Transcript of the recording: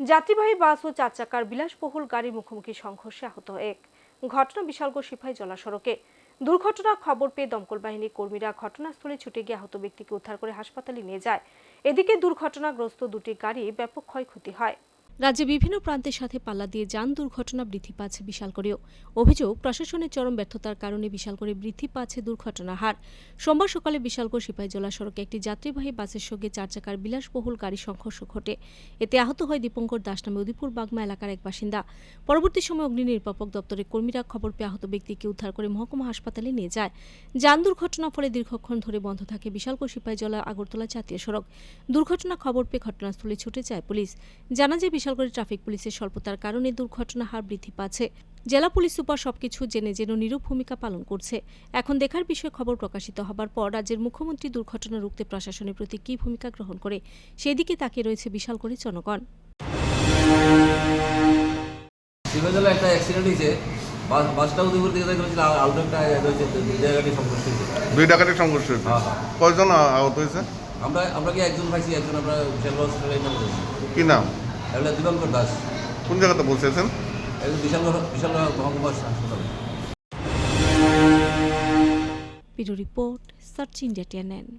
যাত্রীবাহী বাস ও চার চাকার বিলাসবহুল গাড়ির মুখোমুখি সংঘর্ষে আহত এক। ঘটনা বিশালগড় সিপাহী জলা সড়কে দুর্ঘটনার খবর পেয়ে দমকল বাহিনীর কর্মীরা ঘটনাস্থলে ছুটে গিয়ে আহত ব্যক্তিকে উদ্ধার করে হাসপাতালে নিয়ে যায়। এদিকে দুর্ঘটনাগ্রস্ত দুটি গাড়ি ব্যাপক ক্ষয়ক্ষতি হয়। রাজ্যে বিভিন্ন প্রান্তের সাথে পাল্লা দিয়ে যান দুর্ঘটনা বৃদ্ধি পাচ্ছে বিশাল করেও। অভিযোগ, প্রশাসনের চরম ব্যর্থতার কারণে বিশাল করে বৃদ্ধি পাচ্ছে দুর্ঘটনার হার। সোমবার সকালে বিশালগড় সিপাহীজলা সড়কে একটি যাত্রীবাহী বাসের সঙ্গে চার চাকার বিলাসবহুল গাড়ি সংঘর্ষ ঘটে। এতে আহত হয় দীপঙ্কর দাস নামে উদিপুর বাগমা এলাকার এক বাসিন্দা। পরবর্তী সময় অগ্নি নির্বাপক দপ্তরের কর্মীরা খবর পেয়ে আহত ব্যক্তিকে উদ্ধার করে মহকুমা হাসপাতালে নিয়ে যায়। যান দুর্ঘটনার ফলে দীর্ঘক্ষণ ধরে বন্ধ থাকে বিশালগড় সিপাহীজলা আগরতলা জাতীয় সড়ক। দুর্ঘটনা খবর পেয়ে ঘটনাস্থলে ছুটে যায় পুলিশ। জানা যায় বিশালগড়ে ট্রাফিক পুলিশের স্বল্পতার কারণে দুর্ঘটনা হার বৃদ্ধি পাচ্ছে। জেলা পুলিশ সুপার সবকিছু জেনে যেন নিরূপ ভূমিকা পালন করছে। এখন দেখার বিষয়ে খবর প্রকাশিত হবার পর রাজ্যের মুখ্যমন্ত্রী দুর্ঘটনা রুখতে প্রশাসনের প্রতি কী ভূমিকা গ্রহণ করে সেদিকে তাকিয়ে রয়েছে বিশালগড়ে জনগণ। শিবাজলে একটা অ্যাক্সিডেন্ট হয়েছে। বাস বাসটা উদয়পুর দিকে আউট একটা দুই জায়গাটি সংঘর্ষ হয়েছে। দুই সংঘর্ষ হয়েছে? হ্যাঁ হ্যাঁ। কয়জন আহত হয়েছে? আমরা আমরা কি একজন পাইছি একজন আমরা বিশাল হসপিটালে নাম কি নাম? এগুলো দীপঙ্কর দাস। কোন জায়গাতে বসেছেন এগুলো বিশাল বিশাল মহকুমা হাসপাতাল। Bureau report search India TNN.